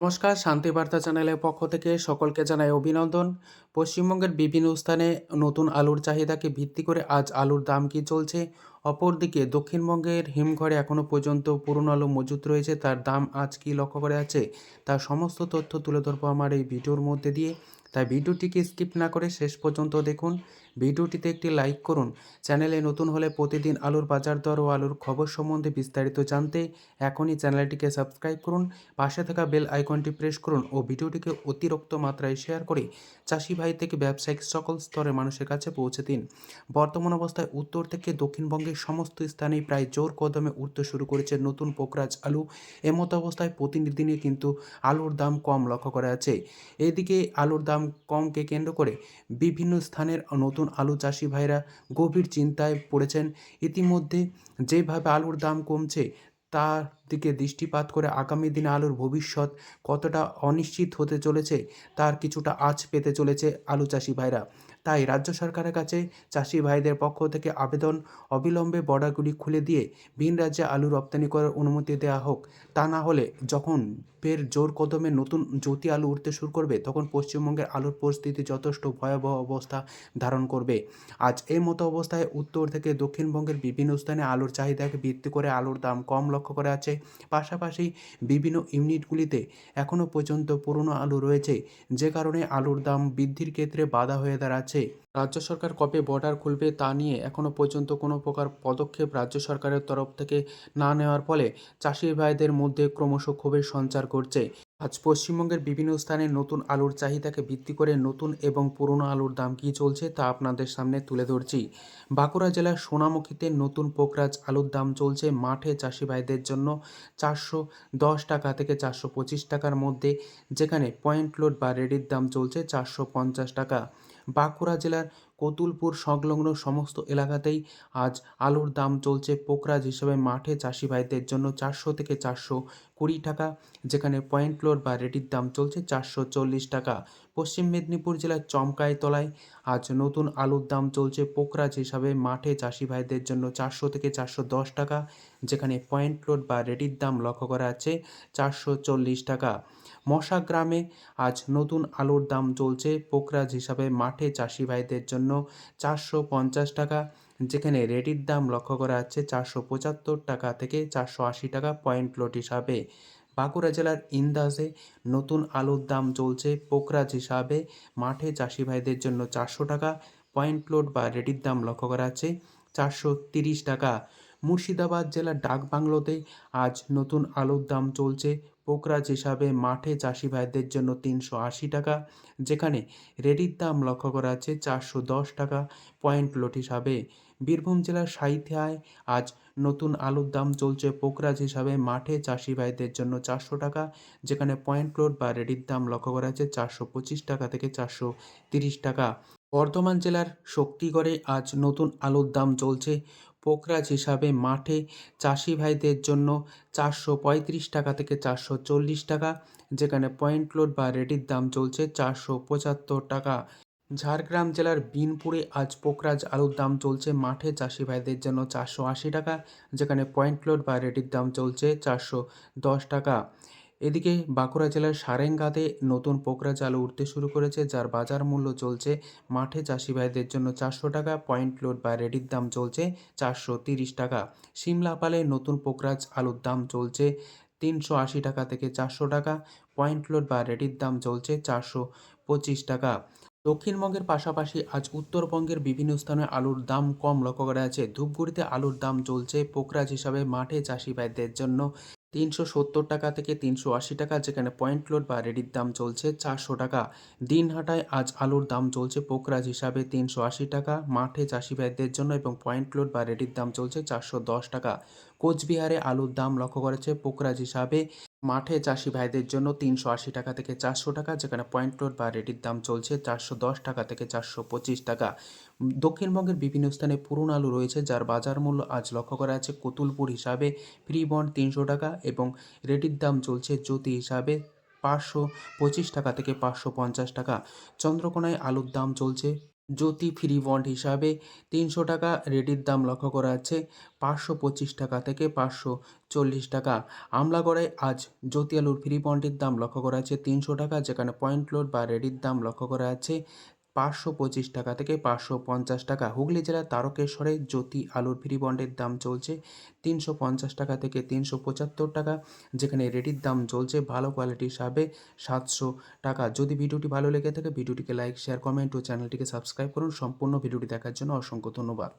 নমস্কার, শান্তি বার্তা চ্যানেলের পক্ষ থেকে সকলকে জানাই অভিনন্দন। পশ্চিমবঙ্গের বিভিন্ন স্থানে নতুন আলুর চাহিদাকে ভিত্তি করে আজ আলুর দাম কি চলছে? অপরদিকে, দক্ষিণবঙ্গের হিমঘরে এখনও পর্যন্ত পুরনো আলু মজুত রয়েছে। তার দাম আজ কি লক্ষ্য করে আছে তার সমস্ত তথ্য তুলে ধরবো আমার এই ভিডিওর মধ্যে দিয়ে। তাই ভিডিওটিকে স্কিপ না করে শেষ পর্যন্ত দেখুন। ভিডিওটিতে একটি লাইক করুন। চ্যানেলে নতুন হলে প্রতিদিন আলুর বাজার দর ও আলুর খবর সম্বন্ধে বিস্তারিত জানতে এখনই চ্যানেলটিকে সাবস্ক্রাইব করুন। পাশে থাকা বেল আইকনটি প্রেস করুন ও ভিডিওটিকে অতিরিক্ত মাত্রায় শেয়ার করে চাষি ভাই থেকে ব্যবসায়িক সকল স্তরের মানুষের কাছে পৌঁছে দিন। বর্তমান অবস্থায় উত্তর থেকে দক্ষিণবঙ্গের সমস্ত স্থানেই প্রায় জোর কদমে উঠতে শুরু করেছে নতুন পোকরাজ আলু। এমতো অবস্থায় প্রতিদিনই কিন্তু আলুর দাম কম লক্ষ্য করা যাচ্ছে। এদিকে আলুর দাম কমকে কেন্দ্র করে বিভিন্ন স্থানের নতুন আলু চাষি ভাইরা গভীর চিন্তায় পড়েছেন। ইতিমধ্যে যেভাবে আলুর দাম কমছে, তার দিকে দৃষ্টিপাত করে আগামী দিনে আলুর ভবিষ্যৎ কতটা অনিশ্চিত হতে চলেছে, তার কিছুটা আঁচ পেতে চলেছে আলু চাষি ভাইরা। তাই রাজ্য সরকারের কাছে চাষি ভাইদের পক্ষ থেকে আবেদন অবিলম্বে বর্ডারগুলি খুলে দিয়ে ভিন রাজ্যে আলু রপ্তানি করার অনুমতি দেওয়া হোক। তা না হলে যখন ফের জোর কদমে নতুন জ্যোতি আলু উঠতে শুরু করবে, তখন পশ্চিমবঙ্গের আলুর পরিস্থিতি যথেষ্ট ভয়াবহ অবস্থা ধারণ করবে। আজ এই মতো অবস্থায় উত্তর থেকে দক্ষিণবঙ্গের বিভিন্ন স্থানে আলুর চাহিদাকে ভিত্তি করে আলুর দাম কম লক্ষ্য করা আছে পাশাপাশি বিভিন্ন ইউনিটগুলিতে এখনও পর্যন্ত পুরনো আলু রয়েছে। যে কারণে আলুর দাম বৃদ্ধির ক্ষেত্রে বাধা হয়ে দাঁড়াচ্ছে। রাজ্য সরকার কবে বর্ডার খুলবে তা নিয়ে এখনও পর্যন্ত কোনো প্রকার পদক্ষেপ রাজ্য সরকারের তরফ থেকে না নেওয়ার ফলে চাষি ভাইদের মধ্যে ক্রমশ ক্ষোভের সঞ্চার করছে আজ পশ্চিমবঙ্গের বিভিন্ন স্থানে নতুন আলুর চাহিদাকে ভিত্তি করে নতুন এবং পুরনো আলুর দাম কী চলছে তা আপনাদের সামনে তুলে ধরছি। বাঁকুড়া জেলার সোনামুখীতে নতুন পোকরাজ আলুর দাম চলছে মাঠে চাষি ভাইদের জন্য চারশো দশ টাকা থেকে চারশো পঁচিশ টাকার মধ্যে, যেখানে পয়েন্ট লোড বা রেডির দাম চলছে চারশো পঞ্চাশ টাকা। বাঁকুড়া জেলার কতুলপুর সংলগ্ন সমস্ত এলাকাতেই আজ আলুর দাম চলছে পোকরাজ হিসেবে মাঠে চাষি ভাইদের জন্য চারশো থেকে চারশো কুড়ি টাকা, যেখানে পয়েন্ট লোড বা রেডির দাম চলছে চারশো চল্লিশ টাকা। পশ্চিম মেদিনীপুর জেলার চমকাইতলায় আজ নতুন আলুর দাম চলছে পোকরাজ হিসাবে মাঠে চাষি ভাইদের জন্য চারশো থেকে চারশো দশ টাকা, যেখানে পয়েন্ট লোড বা রেডির দাম লক্ষ্য করা আছে চারশো চল্লিশ টাকা। মশা গ্রামে আজ নতুন আলুর দাম চলছে। পোকরাজ হিসাবে মাঠে চাষি ভাইদের জন্য চারশো পঞ্চাশ টাকা, যেখানে রেডির দাম লক্ষ্য করা যাচ্ছে চারশো পঁচাত্তর টাকা থেকে চারশো আশি টাকা পয়েন্ট লোড হিসাবে। বাঁকুড়া জেলার ইন্দাসে নতুন আলুর দাম চলছে। পোকরাজ হিসাবে মাঠে চাষি ভাইদের জন্য চারশো টাকা পয়েন্ট লোড বা রেডির দাম লক্ষ্য করা যাচ্ছে চারশো তিরিশ টাকা। মুর্শিদাবাদ জেলার ডাকবাংলোতে আজ নতুন আলুর দাম চলছে। পোকরাজ হিসাবে মাঠে চাষি ভাইদের জন্য তিনশো আশি টাকা, যেখানে রেডির দাম লক্ষ্য করা আছে চারশো দশ টাকা পয়েন্ট লোড হিসাবে বীরভূম জেলার সাইথিয়ায় আজ নতুন আলুর দাম চলছে পোকরাজ হিসাবে মাঠে চাষি ভাইদের জন্য চারশো টাকা, যেখানে পয়েন্ট লোড বা রেডির দাম লক্ষ্য করা যাচ্ছে চারশো পঁচিশ টাকা থেকে চারশো তিরিশ টাকা। বর্ধমান জেলার শক্তিগড়ে আজ নতুন আলুর দাম চলছে পোকরাজ হিসাবে মাঠে চাষি ভাইদের জন্য চারশো পঁয়ত্রিশ টাকা থেকে চারশো চল্লিশ টাকা, যেখানে পয়েন্ট লোড বা রেডির দাম চলছে চারশো পঁচাত্তর টাকা। ঝাড়গ্রাম জেলার বিনপুরে আজ পোকরাজ আলুর দাম চলছে মাঠে চাষি ভাইদের জন্য চারশো আশি টাকা, যেখানে পয়েন্ট লোড বা রেডির দাম চলছে চারশো দশ টাকা। এদিকে বাঁকুড়া জেলার সারেঙ্গাতে নতুন পোকরা আলু উঠতে শুরু করেছে, যার বাজার মূল্য চলছে মাঠে চাষি ভাইদের জন্য চারশো টাকা, পয়েন্ট লোড বা রেডির দাম চলছে চারশো তিরিশ টাকা। সিমলাপালে নতুন পোকরাজ আলুর দাম চলছে তিনশো আশি টাকা থেকে চারশো টাকা, পয়েন্ট লোড বা রেডির দাম চলছে চারশো পঁচিশ টাকা। দক্ষিণবঙ্গের পাশাপাশি আজ উত্তরবঙ্গের বিভিন্ন স্থানে আলুর দাম কম লক্ষ্য করা আছে ধূপগুড়িতে আলুর দাম চলছে পোকরাজ হিসাবে মাঠে চাষি ভাইদের জন্য তিনশো সত্তর টাকা থেকে তিনশো আশি টাকা, যেখানে পয়েন্ট লোড বা রেডির দাম চলছে চারশো টাকা। দিনহাটায় আজ আলুর দাম চলছে পোকরাজ হিসাবে তিনশো আশি টাকা, মাঠে চাষি ভাইদের জন্য এবং পয়েন্ট লোড বা রেডির দাম চলছে চারশো দশ টাকা। কোচবিহারে আলুর দাম লক্ষ্য করেছে পোকরাজ হিসাবে মাঠে চাষি ভাইদের জন্য তিনশো আশি টাকা থেকে চারশো টাকা, যেখানে পয়েন্ট লোড বা রেডির দাম চলছে চারশো দশ টাকা থেকে চারশো পঁচিশ টাকা। দক্ষিণবঙ্গের বিভিন্ন স্থানে পুরনো আলু রয়েছে, যার বাজার মূল্য আজ লক্ষ্য করা আছে কতুলপুর হিসাবে ফ্রি বন্ড তিনশো টাকা এবং রেডির দাম চলছে জ্যোতি হিসাবে পাঁচশো পঁচিশ টাকা থেকে পাঁচশো পঞ্চাশ টাকা। চন্দ্রকোনায় আলুর দাম চলছে জ্যোতি ফ্রি বন্ড হিসাবে তিনশো টাকা রেডির দাম লক্ষ্য করা যাচ্ছে পাঁচশো পঁচিশ টাকা থেকে পাঁচশো চল্লিশ টাকা। আমলাগড়ায় আজ জ্যোতি আলুর ফ্রি বন্ডের দাম লক্ষ্য করা যাচ্ছে তিনশো টাকা, যেখানে পয়েন্ট লোড বা রেডির দাম লক্ষ্য করা যাচ্ছে পাঁচশো পঁচিশ টাকা থেকে পাঁচশো পঞ্চাশ টাকা। হুগলি জেলার তারকেশ্বরে জ্যোতি আলুর ফ্রি বন্ডের দাম চলছে তিনশো পঞ্চাশ টাকা থেকে তিনশো পঁচাত্তর টাকা, যেখানে রেডির দাম চলছে ভালো কোয়ালিটি হিসাবে সাতশো টাকা। যদি ভিডিওটি ভালো লেগে থাকে, ভিডিওটিকে লাইক, শেয়ার, কমেন্ট ও চ্যানেলটিকে সাবস্ক্রাইব করুন। সম্পূর্ণ ভিডিওটি দেখার জন্য অসংখ্য ধন্যবাদ।